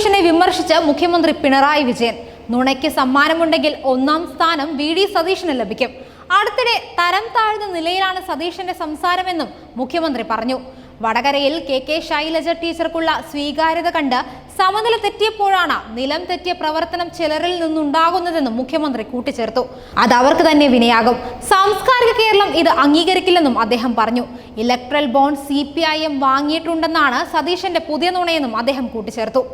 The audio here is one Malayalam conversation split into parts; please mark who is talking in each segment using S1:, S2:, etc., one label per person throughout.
S1: സതീശനെ വിമർശിച്ച് മുഖ്യമന്ത്രി പിണറായി വിജയൻ. നുണയ്ക്ക് സമ്മാനമുണ്ടെങ്കിൽ ഒന്നാം സ്ഥാനം വി ഡി സതീശന് ലഭിക്കും. അടുത്തിടെ തരം താഴ്ന്ന നിലയിലാണ് സതീശന്റെ സംസാരമെന്നും മുഖ്യമന്ത്രി പറഞ്ഞു. വടകരയിൽ കെ കെ ശൈലജ ടീച്ചർക്കുള്ള സ്വീകാര്യത കണ്ട് സമനില തെറ്റിയപ്പോഴാണ് നിലം തെറ്റിയ പ്രവർത്തനം ചിലരിൽ നിന്നുണ്ടാകുന്നതെന്നും മുഖ്യമന്ത്രി കൂട്ടിച്ചേർത്തു. അത് അവർക്ക് തന്നെ വിനയാകും. സാംസ്കാരിക കേരളം ഇത് അംഗീകരിക്കില്ലെന്നും അദ്ദേഹം പറഞ്ഞു. ഇലക്ട്രൽ ബോണ്ട് സി വാങ്ങിയിട്ടുണ്ടെന്നാണ് സതീശന്റെ പുതിയ നുണയെന്നും അദ്ദേഹം കൂട്ടിച്ചേർത്തു.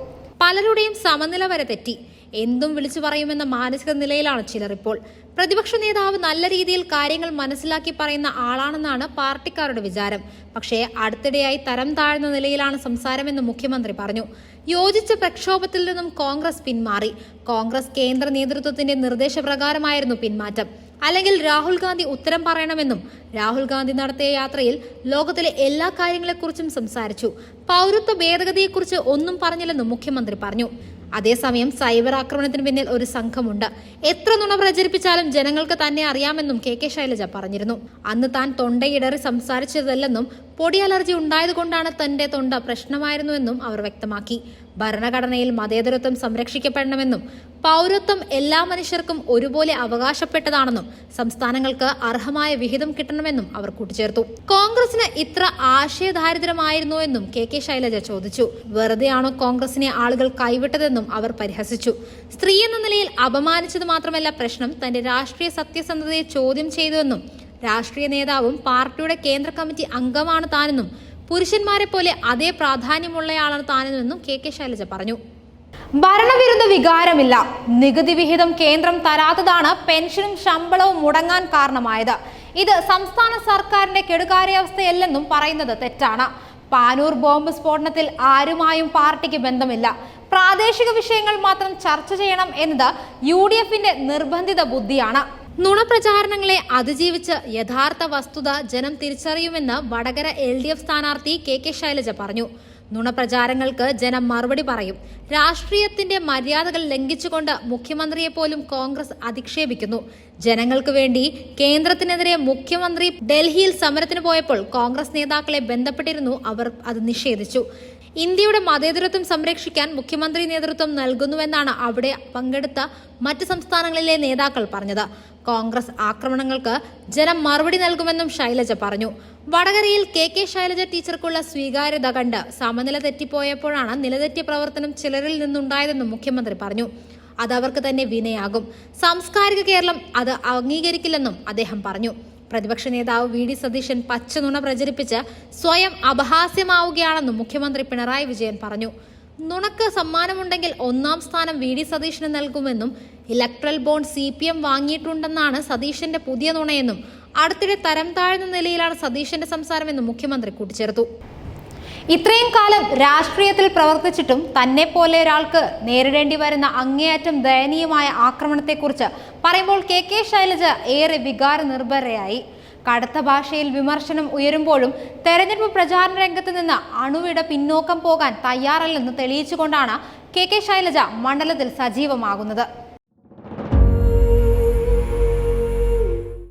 S1: പലരുടെയും സമനില വരെ തെറ്റി. എന്തും വിളിച്ചു പറയുമെന്ന മാനസിക നിലയിലാണ് ചിലർ ഇപ്പോൾ. പ്രതിപക്ഷ നേതാവ് നല്ല രീതിയിൽ കാര്യങ്ങൾ മനസ്സിലാക്കി പറയുന്ന ആളാണെന്നാണ് പാർട്ടിക്കാരുടെ വിചാരം. പക്ഷേ അടുത്തിടെയായി തരം താഴ്ന്ന നിലയിലാണ് സംസാരമെന്ന് മുഖ്യമന്ത്രി പറഞ്ഞു. യോജിച്ച പ്രക്ഷോഭത്തിൽ നിന്നും കോൺഗ്രസ് പിന്മാറി. കോൺഗ്രസ് കേന്ദ്ര നേതൃത്വത്തിന്റെ നിർദ്ദേശപ്രകാരമായിരുന്നു പിന്മാറ്റം. അല്ലെങ്കിൽ രാഹുൽ ഗാന്ധി ഉത്തരം പറയണമെന്നും രാഹുൽ ഗാന്ധി നടത്തിയ യാത്രയിൽ ലോകത്തിലെ എല്ലാ കാര്യങ്ങളെക്കുറിച്ചും സംസാരിച്ചു. പൗരത്വ ഭേദഗതിയെക്കുറിച്ച് ഒന്നും പറഞ്ഞില്ലെന്നും മുഖ്യമന്ത്രി പറഞ്ഞു. അതേസമയം സൈബർ ആക്രമണത്തിന് പിന്നിൽ ഒരു സംഘമുണ്ട്. എത്ര നുണ പ്രചരിപ്പിച്ചാലും ജനങ്ങൾക്ക് തന്നെ അറിയാമെന്നും കെ കെ ശൈലജ പറഞ്ഞിരുന്നു. അന്ന് താൻ തൊണ്ടയിടറി സംസാരിച്ചതല്ലെന്നും പൊടി അലർജി ഉണ്ടായതുകൊണ്ടാണ് തന്റെ തൊണ്ട പ്രശ്നമായിരുന്നുവെന്നും അവർ വ്യക്തമാക്കി. ഭരണഘടനയിൽ മതേതരത്വം സംരക്ഷിക്കപ്പെടണമെന്നും പൗരത്വം എല്ലാ മനുഷ്യർക്കും ഒരുപോലെ അവകാശപ്പെട്ടതാണെന്നും സംസ്ഥാനങ്ങൾക്ക് അർഹമായ വിഹിതം കിട്ടണമെന്നും അവർ കൂട്ടിച്ചേർത്തു. കോൺഗ്രസിന് ഇത്ര ആശയദാരിദ്ര്യമായിരുന്നോ എന്നും കെ കെ ശൈലജ ചോദിച്ചു. വെറുതെയാണോ കോൺഗ്രസിനെ ആളുകൾ കൈവിട്ടതെന്നും അവർ പരിഹസിച്ചു. സ്ത്രീ എന്ന നിലയിൽ അപമാനിച്ചത് മാത്രമല്ല പ്രശ്നം തന്റെ രാഷ്ട്രീയ സത്യസന്ധതയെ ചോദ്യം ചെയ്തുവെന്നും രാഷ്ട്രീയ നേതാവും പാർട്ടിയുടെ കേന്ദ്ര കമ്മിറ്റി അംഗമാണ് താനെന്നും പുരുഷന്മാരെ പോലെ അതേ പ്രാധാന്യമുള്ളയാളാണ് താനെന്നും കെ കെ ശൈലജ പറഞ്ഞു. ഭരണവിരുദ്ധ വികാരമില്ല. നികുതി വിഹിതം കേന്ദ്രം തരാത്തതാണ് പെൻഷനും ശമ്പളവും മുടങ്ങാൻ കാരണമായത്. ഇത് സംസ്ഥാന സർക്കാരിന്റെ കെടുകാര്യാവസ്ഥയല്ലെന്നും പറയുന്നത് തെറ്റാണ്. പാനൂർ ബോംബ് സ്ഫോടനത്തിൽ ആരുമായും പാർട്ടിക്ക് ബന്ധമില്ല. പ്രാദേശിക വിഷയങ്ങൾ മാത്രം ചർച്ച ചെയ്യണം എന്നത് യു ഡി എഫിന്റെ നിർബന്ധിത ബുദ്ധിയാണ്. നുണപ്രചാരണങ്ങളെ അതിജീവിച്ച് യഥാർത്ഥ വസ്തുത ജനം തിരിച്ചറിയുമെന്ന് വടകര എൽ ഡി എഫ് സ്ഥാനാർത്ഥി കെ കെ ശൈലജ പറഞ്ഞു. നുണപ്രചാരങ്ങൾക്ക് ജനം മറുപടി പറയും. രാഷ്ട്രീയത്തിന്റെ മര്യാദകൾ ലംഘിച്ചുകൊണ്ട് മുഖ്യമന്ത്രിയെ പോലും കോൺഗ്രസ് അധിക്ഷേപിക്കുന്നു. ജനങ്ങൾക്ക് വേണ്ടി കേന്ദ്രത്തിനെതിരെ മുഖ്യമന്ത്രി ഡൽഹിയിൽ സമരത്തിന് പോയപ്പോൾ കോൺഗ്രസ് നേതാക്കളെ ബന്ധപ്പെട്ടിരുന്നു. അവർ അത് നിഷേധിച്ചു. ഇന്ത്യയുടെ മതേതരത്വം സംരക്ഷിക്കാൻ മുഖ്യമന്ത്രി നേതൃത്വം നൽകുന്നുവെന്നാണ് അവിടെ പങ്കെടുത്ത മറ്റ് സംസ്ഥാനങ്ങളിലെ നേതാക്കൾ പറഞ്ഞത്. കോൺഗ്രസ് ആക്രമണങ്ങൾക്ക് ജനം മറുപടി നൽകുമെന്നും ശൈലജ പറഞ്ഞു. വടകരയിൽ കെ കെ ശൈലജ ടീച്ചർക്കുള്ള സ്വീകാര്യത കണ്ട് സമനില തെറ്റിപ്പോയപ്പോഴാണ് നിലതെറ്റിയ പ്രവർത്തനം ചിലരിൽ നിന്നുണ്ടായതെന്നും മുഖ്യമന്ത്രി പറഞ്ഞു. അത് അവർക്ക് തന്നെ വിനയാകും. സാംസ്കാരിക കേരളം അത് അംഗീകരിക്കില്ലെന്നും അദ്ദേഹം പറഞ്ഞു. പ്രതിപക്ഷ നേതാവ് വി ഡി സതീശൻ പച്ചനുണ പ്രചരിപ്പിച്ച് സ്വയം അപഹാസ്യമാവുകയാണെന്നും മുഖ്യമന്ത്രി പിണറായി വിജയൻ പറഞ്ഞു. നുണക്ക് സമ്മാനമുണ്ടെങ്കിൽ ഒന്നാം സ്ഥാനം വി ഡി സതീശന് നൽകുമെന്നും electoral bond C P M വാങ്ങിയിട്ടുണ്ടെന്നാണ് സതീശന്റെ പുതിയ നുണയെന്നും അടുത്തിടെ തരം താഴ്ന്ന നിലയിലാണ് സതീശന്റെ സംസാരമെന്നും മുഖ്യമന്ത്രി കൂട്ടിച്ചേർത്തു. ഇത്രയും കാലം രാഷ്ട്രീയത്തിൽ പ്രവർത്തിച്ചിട്ടും തന്നെ പോലെ ഒരാൾക്ക് നേരിടേണ്ടി വരുന്ന അങ്ങേയറ്റം ദയനീയമായ ആക്രമണത്തെക്കുറിച്ച് പറയുമ്പോൾ കെ കെ ശൈലജ ഏറെ വികാര നിർഭരയായി കടുത്ത ഭാഷയിൽ വിമർശനം ഉയരുമ്പോഴും തെരഞ്ഞെടുപ്പ് പ്രചാരണ രംഗത്ത് നിന്ന് അണുവിട പിന്നോക്കം പോകാൻ തയ്യാറല്ലെന്ന് തെളിയിച്ചുകൊണ്ടാണ് കെ കെ ശൈലജ മണ്ഡലത്തിൽ സജീവമാകുന്നത്.